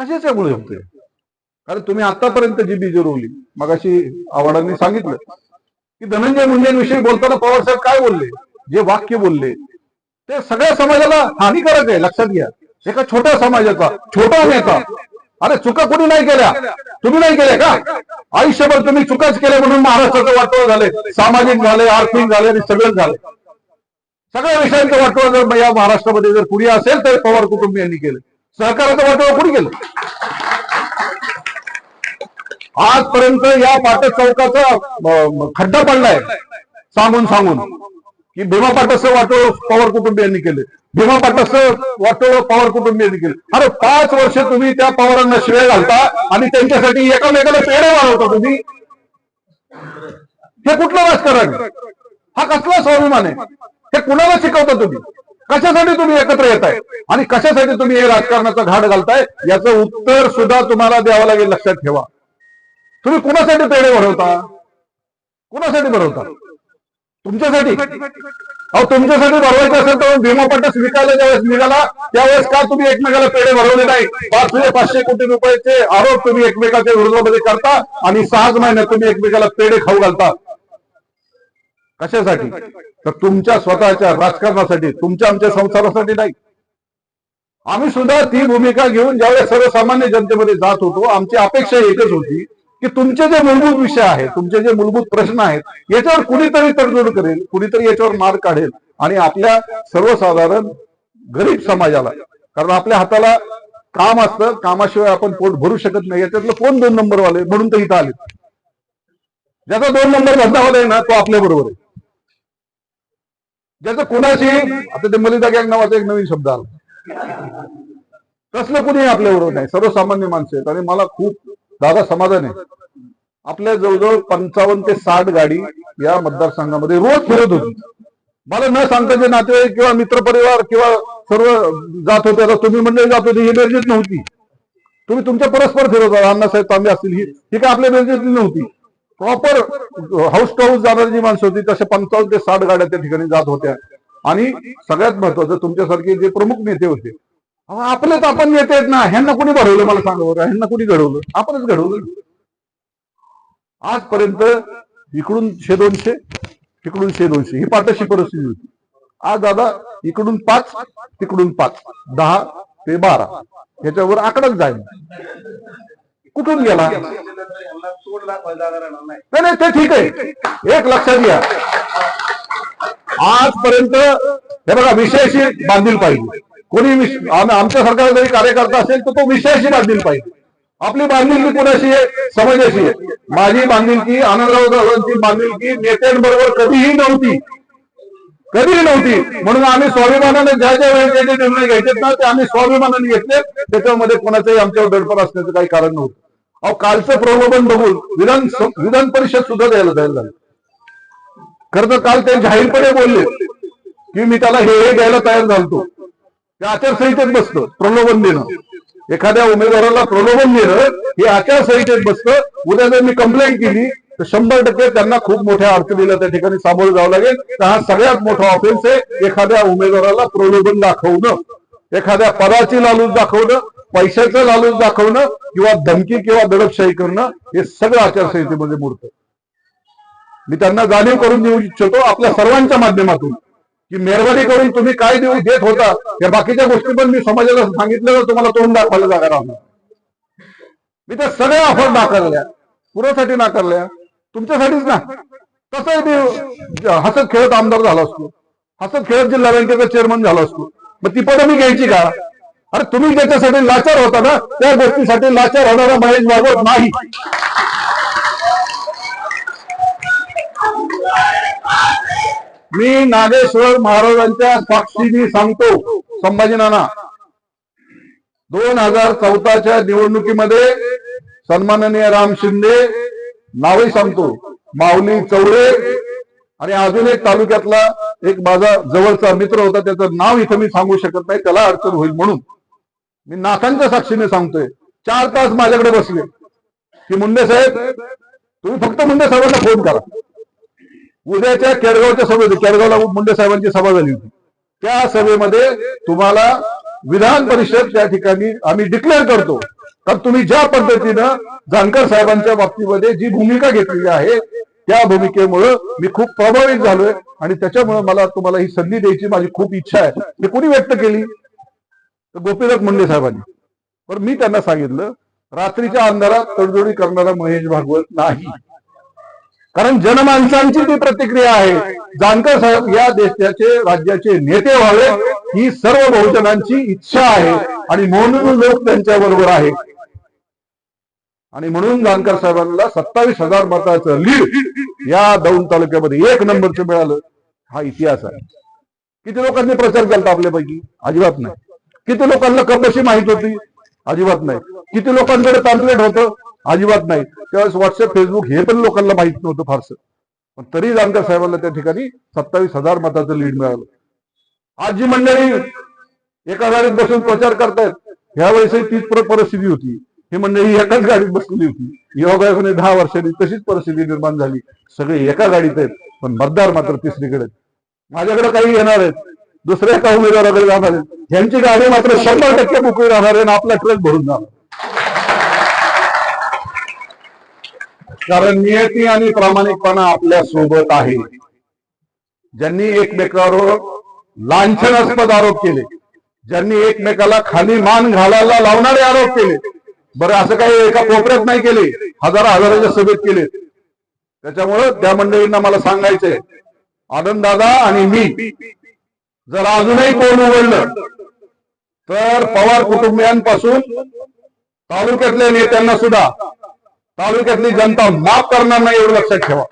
कशाच्यामुळे होते कारण तुम्ही आतापर्यंत जी बीज रोवली मगाशी आव्हाडांनी सांगितलं की धनंजय मुंडेंविषयी बोलताना पवार साहेब काय बोलले जे वाक्य बोलले ते सगळ्या समाजाला हानिकारक आहे लक्षात घ्या. एका छोट्या समाजाचा छोटा नेता. अरे चुका कोणी नाही केल्या? तुम्ही नाही केल्या का? आयुष्यभर तुम्ही चुकाच केल्या म्हणून महाराष्ट्राचं वाटोळ झाले सामाजिक झाले आर्थिक झाले आणि सगळंच झालं सगळ्या विषयांचं वाटोळ जर या महाराष्ट्रामध्ये जर कुणी असेल तर पवार कुटुंबियांनी केलं. सहकाराचं वाटोळ कुणी केलं? आजपर्यंत या पाटस चौकाचा खड्डा पडलाय. सांगून सांगून. की भीमा पाटसचं वाटोळ पवार कुटुंबियांनी केले. भीमा पाटसचं वाटोळ पवार कुटुंबियांनी केले. अरे पाच वर्ष तुम्ही त्या पवारांना शिवाय घालता आणि त्यांच्यासाठी एकामेकाला पेढे वाढवता तुम्ही. हे कुठलं राजकारण? हा कसला स्वाभिमान आहे? हे कुणाला शिकवता तुम्ही? कशासाठी तुम्ही एकत्र येताय? आणि कशासाठी तुम्ही हे राजकारणाचा घाट घालताय? याचं उत्तर सुद्धा तुम्हाला द्यावं लागेल लक्षात ठेवा. तुम्ही कुणासाठी पेढे भरवता? कुणासाठी भरवता? तुमच्यासाठी? अहो तुमच्यासाठी भरवायचं असेल तर भीमा पट्टस विकायला ज्यावेळेस निघाला त्यावेळेस का तुम्ही एकमेकाला पेढे भरवले नाही? पाचशे पाचशे कोटी रुपयाचे आरोप तुम्ही एकमेकाच्या विरोधामध्ये करता आणि सहाच महिन्यात तुम्ही एकमेकाला पेढे खाऊ घालता. कशासाठी? तर तुमच्या स्वतःच्या राजकारणासाठी तुमच्या आमच्या संसारासाठी नाही. आम्ही सुद्धा ती भूमिका घेऊन ज्यावेळेस सर्वसामान्य जनतेमध्ये जात होतो आमची अपेक्षा एकच होती की तुमचे जे मूलभूत विषय आहेत तुमचे जे मूलभूत प्रश्न आहेत याच्यावर कुणीतरी तडजोड करेल कुणीतरी याच्यावर मार काढेल आणि आपल्या सर्वसाधारण गरीब समाजाला कारण आपल्या हाताला काम असतं कामाशिवाय आपण पोट भरू शकत नाही याच्यातलं कोण दोन नंबर वाले म्हणून तर इथं आले. ज्याचा दोन नंबर धंदावाला आहे ना तो आपल्या बरोबर आहे. ज्याचं कुणाशी आता ते मलिदा गँग नावाचा एक नवीन शब्द आला. कसलं कुणी आपल्या बरोबर नाही. सर्वसामान्य माणसं आहेत. आणि मला खूप दादा समाधान आहे. आपल्या जवळजवळ पंचावन्न ते साठ गाडी या मतदारसंघामध्ये रोज फिरत होती. मला न सांगता जे नातेवाईक किंवा मित्रपरिवार किंवा सर्व जात होते. आता तुम्ही म्हणजे जात होते ही बेरजेत नव्हती. तुम्ही तुमच्या परस्पर फिरत होता. अण्णासाहेब तांबे असतील ही ही काय आपल्या बेरजेतली नव्हती. प्रॉपर हाऊस टू हाऊस जाणारी जी माणसं होती तशा पंचावन्न ते साठ गाड्या त्या ठिकाणी जात होत्या. आणि सगळ्यात महत्वाचं तुमच्यासारखे जे प्रमुख नेते होते आपलेच आपण नेते आहेत ना ह्यांना कुणी भरवलं मला सांगा बरं ह्यांना कुणी घडवलं? आपणच घडवलं. आजपर्यंत इकडून शे दोनशे तिकडून शे दोनशे ही पाठशी परिस्थिती होती. आज दादा इकडून पाच तिकडून पाच दहा ते बारा याच्यावर आकडाच जाईल. कुठून गेला? नाही. नाही ते ठीक आहे. एक लक्षात घ्या. आजपर्यंत हे बघा विषयाशी बांधील पाहिजे. कोणी आमच्या सरकारचा जरी कार्यकर्ता असेल तर तो विषयाशी बांधील पाहिजे. आपली बांधिलकी कोणाशी आहे? समाजाशी आहे. माझी बांधिलकी आनंदराव जाधवांची बांधिलकी नेत्यांबरोबर कधीही नव्हती. कधीही नव्हती. म्हणून आम्ही स्वाभिमानाने ज्या ज्या वेळी जे जे निर्णय घ्यायचे ना ते आम्ही स्वाभिमानाने घेतले. त्याच्यामध्ये कोणाचंही आमच्यावर दडपण असण्याचं काही कारण नव्हतं. अहो कालचं प्रलोभन बघून विधान विधान परिषद सुद्धा द्यायला तयार झाली खरं तर काल ते जाहीरपणे बोलले की मी त्याला हे हे द्यायला तयार झालतो. ते आचारसंहितेत बसतं प्रलोभन देणं. एखाद्या उमेदवाराला प्रलोभन देणं हे आचारसंहितेत बसतं. उद्या जर मी कंप्लेंट केली तर शंभर टक्के त्यांना खूप मोठ्या अडचणीला त्या ठिकाणी सामोरं जावं लागेल. तर हा सगळ्यात मोठा ऑफेन्स आहे एखाद्या उमेदवाराला प्रलोभन दाखवणं. एखाद्या पदाची लालूच दाखवणं. पैशाचं लालूच दाखवणं किंवा धमकी किंवा दडपशाही करणं हे सगळं आचारसंहितेमध्ये मोडतं मी त्यांना जाणीव करून देऊ इच्छितो आपल्या सर्वांच्या माध्यमातून की मेहरबानी करून तुम्ही काय देऊ देत होता. या बाकीच्या गोष्टी पण मी समाजाला सांगितलं तुम्हाला तोंड दाखवायला जागा राहणार. मी त्या सगळ्या ऑफर नाकारल्या. पुरासाठी नाकारल्या. तुमच्यासाठीच ना. तसंही मी हसत खेळत आमदार झालो असतो. हसत खेळत जिल्हा बँकेचा चेअरमन झालो असतो. मग ती पदं मी घ्यायची का? अरे तुम्ही ज्याच्यासाठी लाचार होता ना त्या गोष्टीसाठी लाचार होणारा महेश भागवत नाही. मी नागेश्वर महाराजांच्या साक्षीने सांगतो संभाजी नाना. दोन हजार चौदाच्या निवडणुकीमध्ये सन्माननीय राम शिंदे नावही सांगतो माऊली चौरे. आणि अजून एक तालुक्यातला एक माझा जवळचा मित्र होता त्याचं नाव इथं मी सांगू शकत नाही त्याला अडचण होईल म्हणून. मी नाकांच्या साक्षीने सांगतोय. चार तास माझ्याकडे बसले. की मुंडे साहेब तुम्ही फक्त मुंडे साहेबांना फोन करा. उद्याच्या केडगावच्या सभेत केडगावला मुंडे साहेबांची सभा झाली होती. त्या सभेमध्ये तुम्हाला विधान परिषद त्या ठिकाणी आम्ही डिक्लेअर करतो. तर तुम्ही ज्या पद्धतीनं जानकर साहेबांच्या बाबतीमध्ये जी भूमिका घेतलेली आहे त्या भूमिकेमुळं मी खूप प्रभावित झालोय. आणि त्याच्यामुळे मला तुम्हाला ही संधी द्यायची माझी खूप इच्छा आहे. मी कुणी व्यक्त केली? तर गोपीनाथ मुंडे साहेबांनी. पण मी त्यांना सांगितलं रात्रीच्या अंधारात तडजोडी करणारा महेश भागवत नाही. कारण जनमानसांची ती प्रतिक्रिया आहे. जानकर साहेब या देशाचे राज्याचे नेते व्हावे ही सर्व बहुजनांची इच्छा आहे आणि म्हणून लोक त्यांच्या बरोबर आहे आणि म्हणून जानकर साहेबांना सत्तावीस हजार मताचं लीड या दौंड तालुक्यामध्ये एक नंबरचं मिळालं. हा इतिहास आहे. किती लोकांनी प्रचार केला आपल्यापैकी? अजिबात नाही. किती लोकांना कशी माहीत होती? अजिबात नाही. किती लोकांकडे पॅम्पलेट होतं? अजिबात नाही. त्यावेळेस व्हॉट्सअप फेसबुक हे पण लोकांना माहीत नव्हतं फारसं. पण तरी जानकर साहेबांना त्या ठिकाणी सत्तावीस हजार मताचं लीड मिळालं. आज जी मंडळी एका गाडीत बसून प्रचार करतायत. ह्यावेळेसही तीच पर- परिस्थिती होती. ही मंडळी एकाच गाडीत बसलेली होती. योगायोगाने दहा वर्षांनी तशीच परिस्थिती निर्माण झाली. सगळे एका गाडीत आहेत पण मतदार मात्र तिसरीकडे. माझ्याकडे काही येणार आहेत. दुसऱ्या एका उमेदवाराकडे जाणार आहेत यांची गाडी मात्र शंभर टक्के मोकळी राहणार आहे आणि आपला ट्रक भरून जाणार कारण नियती आणि प्रामाणिकपणा आपल्यासोबत आहे. ज्यांनी एकमेकावर लांछनास्पद आरोप केले ज्यांनी एकमेकाला खाली मान घालायला लावणारे आरोप केले बरं असं काही एका कोपऱ्यात नाही केले हजार हजाराच्या सभेत केले. त्याच्यामुळं त्या मंडळींना मला सांगायचंय आनंद दादा आणि मी जर अजूनही कोण उघडलं तर पवार कुटुंबियांपासून तालुक्यातल्या नेत्यांना सुद्धा तालुक्यातली जनता माफ करणार नाही एवढं लक्षात ठेवा.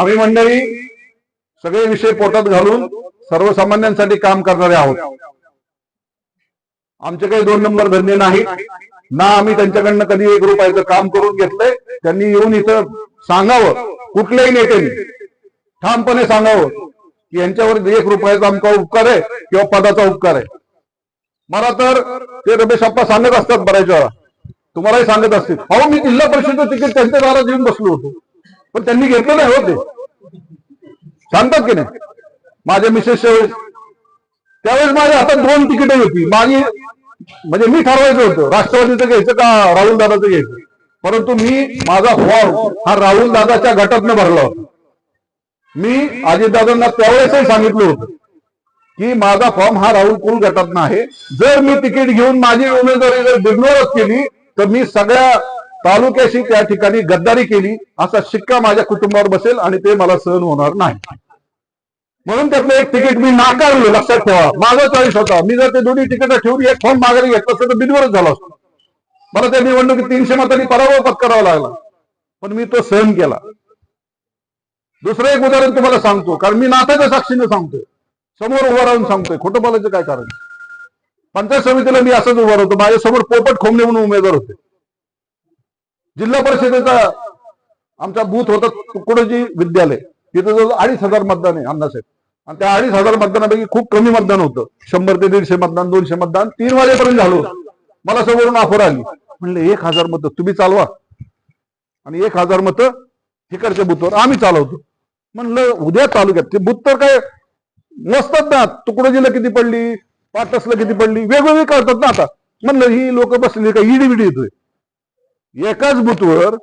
आम्ही मंडळी सगळे विषय पोटात घालून सर्वसामान्यांसाठी काम करणारे आहोत. आमचे काही दोन नंबर धंदे नाहीत. ना आम्ही त्यांच्याकडनं कधी एक रुपयाचं काम करून घेतलंय. त्यांनी येऊन इथं सांगावं कुठल्याही नेत्यांनी. ठामपणे सांगावं की यांच्यावर एक रुपयाचा आमचा उपकार आहे किंवा पदाचा उपकार आहे. मला तर ते रमेश अप्पा सांगत असतात बऱ्याच वेळा. तुम्हालाही सांगत असतील. अहो मी जिल्हा परिषद तिकीट त्यांच्या दारात येऊन बसलो होतो. पण त्यांनी घेतलं नाही हो ते. सांगतात की नाही? माझ्या मिसेस वेळेस त्यावेळेस माझ्या हातात दोन तिकीट होती. माझी म्हणजे मी ठरवायचं होतं. राष्ट्रवादीचं घ्यायचं का राहुल दादाचं घ्यायचं? परंतु मी माझा फॉर्म हा राहुल दादाच्या गटातनं भरला होता. मी अजितदादांना त्यावेळेसही सांगितलं होतं की माझा फॉर्म हा राहुल कुल गटातनं आहे जर मी तिकीट घेऊन माझी उमेदवारी जर बिग्नोरच केली तर मी सगळ्या तालुक्याशी त्या ठिकाणी गद्दारी केली असा शिक्का माझ्या कुटुंबावर बसेल आणि ते मला सहन होणार नाही. म्हणून त्यातलं एक तिकीट मी नाकारलं लक्षात ठेवा. माझा चॉईस होता. मी जर ते दोन्ही तिकीट ठेवून एक फॉर्म माघारी घेतलं असतं तर बिनवरच झाला असतो. मला त्या निवडणुकीत तीनशे मतांनी पराभव पत्करावा लागला. पण मी तो सहन केला. दुसरं एक उदाहरण तुम्हाला सांगतो कारण मी नाथाच्या साक्षीने सांगतोय. समोर उभं राहून सांगतोय खोटं बोलायचं काय कारण? पंचायत समितीला मी असंच उभं राहतो माझ्यासमोर पोपट खोमणे म्हणून उमेदवार होते. जिल्हा परिषदेचा आमचा बूथ होता तुकडोजी विद्यालय. तिथं जवळ अडीच हजार मतदान आहे अण्णासाहेब. आणि त्या अडीच हजार मतदानापैकी खूप कमी मतदान होतं. शंभर ते दीडशे मतदान दोनशे मतदान तीन वाजेपर्यंत झालं मला समोरून ऑफर आली. म्हणले एक हजार मतं तुम्ही चालवा. आणि एक हजार मतं तिकडच्या बुथवर आम्ही चालवतो. म्हणलं उद्या तालुक्यात ते बुथ तर काय नसतात ना. तुकडोजीला किती पडली पाटसला किती पडली वेगवेगळी करतात ना आता. म्हणलं ही लोक बसली का ईडी विडी येतोय. एकाच बुथवर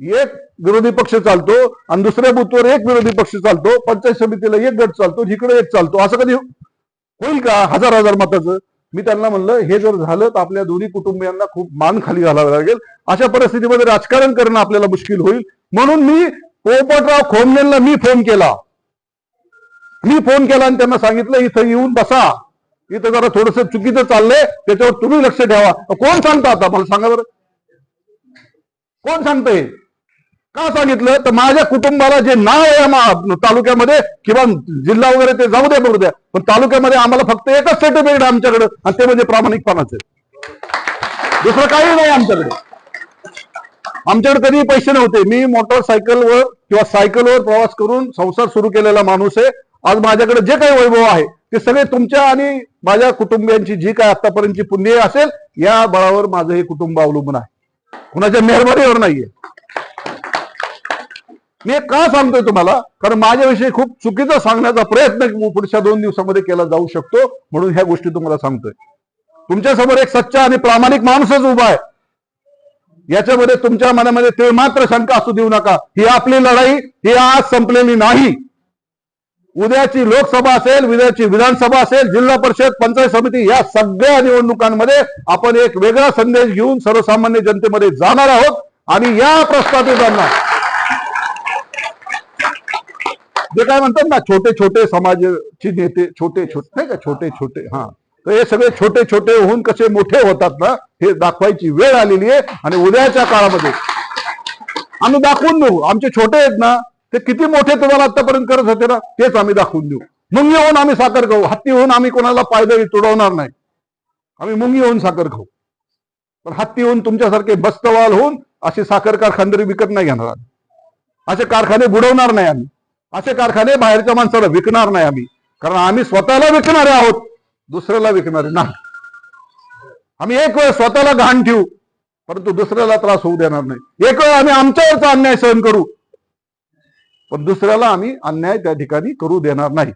एक विरोधी पक्ष चालतो आणि दुसऱ्या बुथवर एक विरोधी पक्ष चालतो. पंचायत समितीला एक गट चालतो जिकडे एक चालतो. असं कधी होईल का? हजार हजार मताचं. मी त्यांना म्हणलं हे जर झालं तर आपल्या दोन्ही कुटुंबियांना खूप मान खाली घालावं लागेल. अशा परिस्थितीमध्ये राजकारण करणं आपल्याला मुश्किल होईल. म्हणून मी पोपटराव खोमनेंना मी फोन केला. मी फोन केला आणि त्यांना सांगितलं इथं येऊन बसा. इथं जरा थोडस चुकीचं चाललंय. त्याच्यावर तुम्ही लक्ष ठेवा. कोण सांगता आता? मला सांगा बरं. कोण सांगतंय? का सांगितलं? तर माझ्या कुटुंबाला जे नाव आहे तालुक्यामध्ये किंवा जिल्हा वगैरे ते जाऊ द्या बघू द्या. पण तालुक्यामध्ये आम्हाला फक्त एकच सर्टिफिकेट आमच्याकडे आणि ते म्हणजे प्रामाणिकपणाचे दुसरं काही नाही आमच्याकडे. आमच्याकडे कधी पैसे नव्हते. मी मोटरसायकलवर किंवा सायकलवर प्रवास करून संसार सुरू केलेला माणूस आहे. आज माझ्याकडे जे काही वैभव आहे ते सगळे तुमच्या आणि माझ्या कुटुंबियांची जी काय आतापर्यंतची पुण्य असेल या बळावर माझं हे कुटुंब अवलंबून आहे. कुणाच्या मेहरबानीवर नाहीये. मी का सांगतोय तुम्हाला? कारण माझ्याविषयी खूप चुकीचा सांगण्याचा प्रयत्न पुढच्या दोन दिवसामध्ये केला जाऊ शकतो म्हणून ह्या गोष्टी तुम्हाला सांगतोय. तुमच्यासमोर एक सच्चा आणि प्रामाणिक माणूसच उभा आहे. याच्यामध्ये तुमच्या मनामध्ये ते मात्र शंका असू देऊ नका. ही आपली लढाई ही आज संपलेली नाही. उद्याची लोकसभा असेल उद्याची विधानसभा असेल जिल्हा परिषद पंचायत समिती या सगळ्या निवडणुकांमध्ये आपण एक वेगळा संदेश घेऊन सर्वसामान्य जनतेमध्ये जाणार आहोत. आणि या प्रस्थापितांना जे काय म्हणतात ना छोटे छोटे समाजाचे नेते छोटे छोटे नाही का? छोटे छोटे हा. तर हे सगळे छोटे छोटे होऊन कसे मोठे होतात ना हे दाखवायची वेळ आलेली आहे आणि उद्याच्या काळामध्ये. आम्ही दाखवून देऊ. आमचे छोटे आहेत ना ते किती मोठे तुम्हाला आतापर्यंत करत होते ना तेच आम्ही दाखवून देऊ. मुंगी होऊन आम्ही साखर खाऊ. हत्ती होऊन आम्ही कोणाला पायदळी तुडवणार नाही. आम्ही मुंगी होऊन साखर खाऊ. पण हत्ती होऊन तुमच्यासारखे बस्तवाल होऊन असे साखर कारखानदारी विकत नाही घेणार आम्ही. असे कारखाने बुडवणार नाही आम्ही. असे कारखाने बाहेरच्या माणसाला विकणार नाही आम्ही. कारण आम्ही स्वतःला विकणारे आहोत. दुसऱ्याला विकणारे नाही. आम्ही एक वेळ स्वतःला घाण ठेवू परंतु दुसऱ्याला त्रास होऊ देणार नाही. एक वेळ आम्ही आमच्यावरचा अन्याय सहन करू पण दुसऱ्याला आम्ही अन्याय त्या ठिकाणी करू देणार नाही.